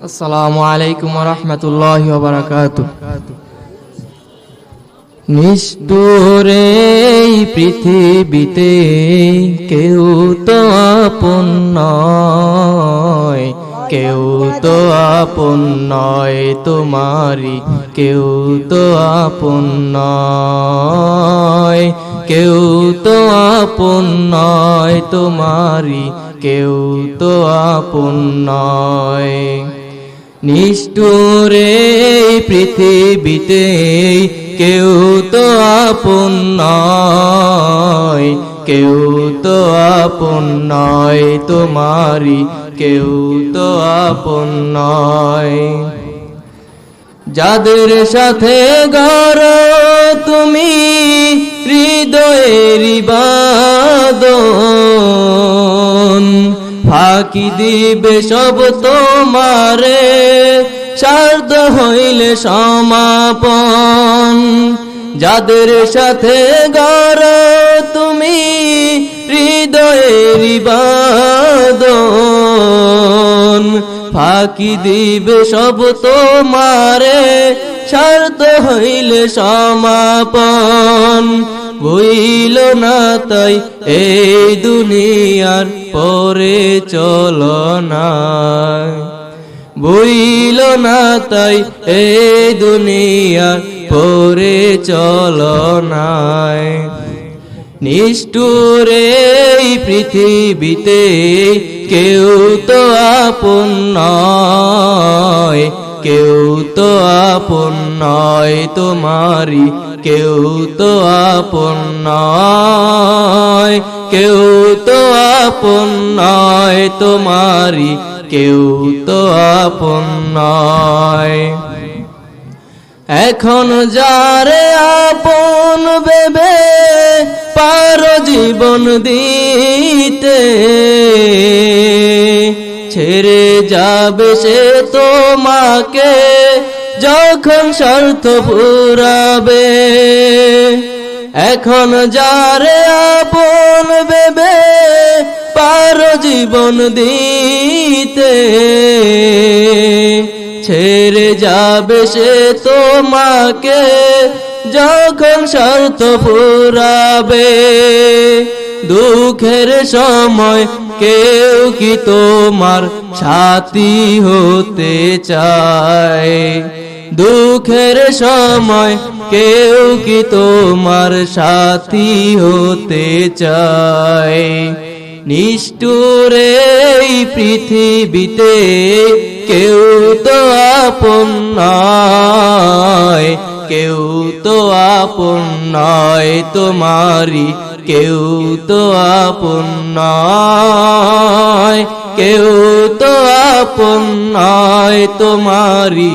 আসসালামু আলাইকুম রহমতুল্লাহ বারাকাত নিষ্ঠুরে পৃথিবীতে কেউ তো আপন কেউ তো আপন নয় তোমারি কেউ তো আপন কেউ তো আপন নয় তোমারি কেউ তো আপন নিষ্ঠুরে পৃথিবীতে কেউ তো আপন নয়, কেউ তো আপন নয় তোমারি কেউ তো আপন নয়। যাদের সাথে গর তুমি হৃদয়ের বাদন ফাঁকি দিবে সব তোমারে, সার্ধ হইলে সমাপন। যাদের সাথে গর তুমি, হৃদয়ের বাদন ফাঁকি দিবে সব তোমারে স্বার্থ হইলে সমাপন। বইল না তাই এই দুনিয়ার পরে চলো না। বইল না তাই এই দুনিয়ার পরে চলো নাই নিষ্ঠুরে পৃথিবীতে কেউ তো আপন নয়, কেউ তো আপন নয় তোমারি কেউ তো আপন নয়, কেউ তো আপন নয় তোমারি কেউ তো আপন নয়। এখন যারে আপন বেবে পারো জীবন দিতে, ছেড়ে যাবে সে তোমাকে যখন শর্ত পুরাবে। এখন যারে আপন বেবে পারো জীবন দিতে, ছেড়ে যাবে সে তোমাকে যখন শর্ত পুরাবে। দুঃখের সময় কেউ কি তোমার সাথী হতে চায়? দুঃখের সময় কেউ কি তোমার সাথী হতে চায়? নিষ্ঠুরে পৃথিবীতে কেউ তো আপন নয়, কেউ তো আপন নয় তোমারি কেউ তো আপন নয়, কেউ তো আপন নয় তোমারি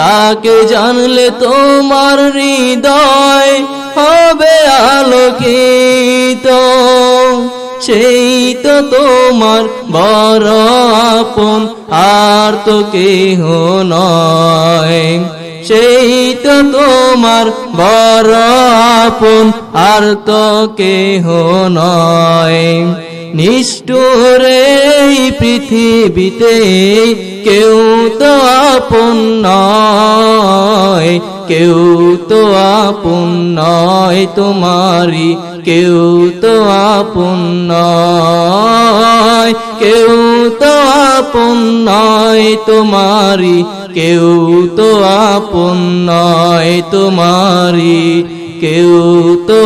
তাকে জানলে তোমার হৃদয় হবে আলোকিত। সেই তো তোমার বড় আপন, আর তো কেহ নয়। সেই তো তোমার বড় আপন, আর তো কেহ নয়। নিষ্ঠুরে পৃথিবীতে কেউ তো আপন নয়, কেউ তো আপন নয় তোমারি কেউ তো আপন নয়, কেউ তো আপন নয় তোমারি কেউ তো আপন নয় তোমারি কেউ তো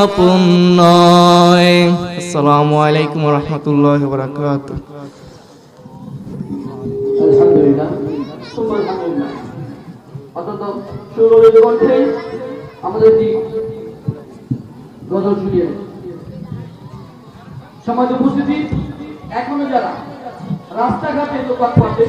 আপন নয়। আসসালামু আলাইকুম রহমতুল্লাহ বরকাত সুরলিত কণ্ঠে আমাদের গজল শুনিয়ে সমাজ উপস্থিতি এখনও যারা রাস্তাঘাটে দোকান পাটে